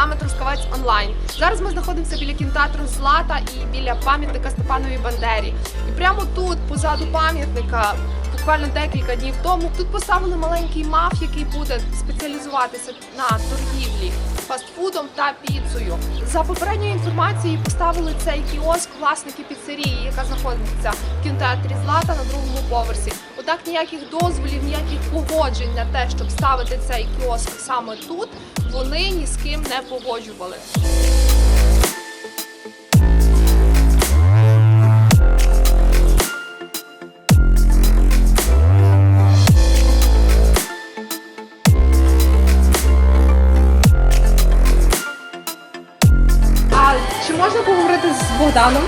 вами Трускавець онлайн. Зараз ми знаходимося біля кінотеатру Злата і біля пам'ятника Степанові Бандері. І прямо тут, позаду пам'ятника, буквально декілька днів тому, тут поставили маленький маф, який буде спеціалізуватися на торгівлі фастфудом та піцею. За попередньою інформацією поставили цей кіоск власники піцерії, яка знаходиться в кінотеатрі Злата на другому поверсі. Однак ніяких дозволів, ніяких погоджень на те, щоб ставити цей кіоск саме тут, вони ні з ким не погоджували. Чи можна поговорити з Богданом?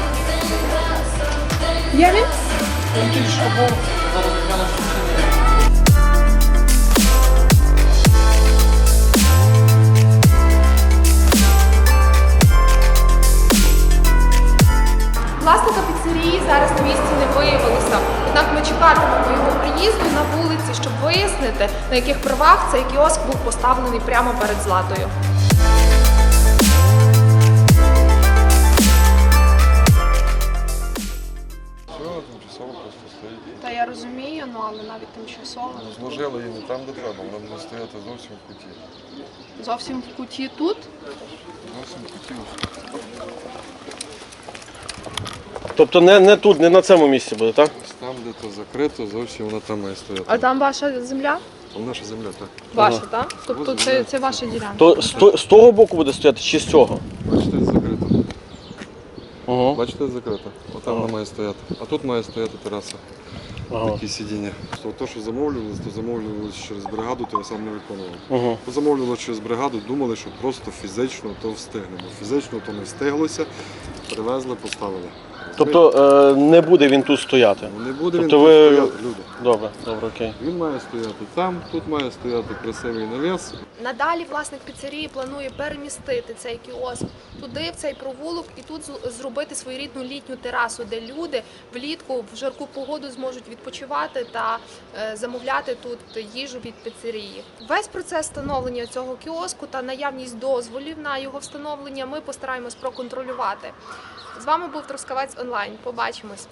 Є він? Власника піцерії зараз на місці не виявилося. Однак ми чекатимемо його приїзду на вулиці, щоб вияснити, на яких правах цей кіоск був поставлений прямо перед златою. Розумію, ну але навіть тимчасово. Зложили її не там, де треба, вона буде стояти зовсім в куті. Зовсім в куті тут. Зовсім в куті. Тобто не, не тут, не на цьому місці буде, так? Ось Там, де то закрито, зовсім вона там має стояти. А там ваша земля? Там наша земля, так. Ваша, Ага. так? Тобто це, це ваша ділянка. То з, то- з того боку буде стояти чи з цього? Бачите, закрито. Угу. Бачите, закрито. Отам вона має стояти. А тут має стояти тераса. Ага. Такі сидіння. То, то, що замовлювалось, то замовлювалось через бригаду, то я сам не виконував. Ага. Замовлювалося через бригаду, думали, що просто фізично то встигнемо. Фізично то не встиглося, привезли, поставили. Тобто е, не буде він тут стояти. Не буде він тобто тут ви- стояти, люди. Добре, добре, окей. Він має стояти там, тут має стояти красивий навіс. Надалі власник піцерії планує перемістити цей кіоск туди, в цей провулок, і тут зробити своєрідну літню терасу, де люди влітку в жарку погоду зможуть відпочивати та е, замовляти тут їжу від піцерії. Весь процес встановлення цього кіоску та наявність дозволів на його встановлення ми постараємось проконтролювати. З вами був Трускавець онлайн. Побачимось.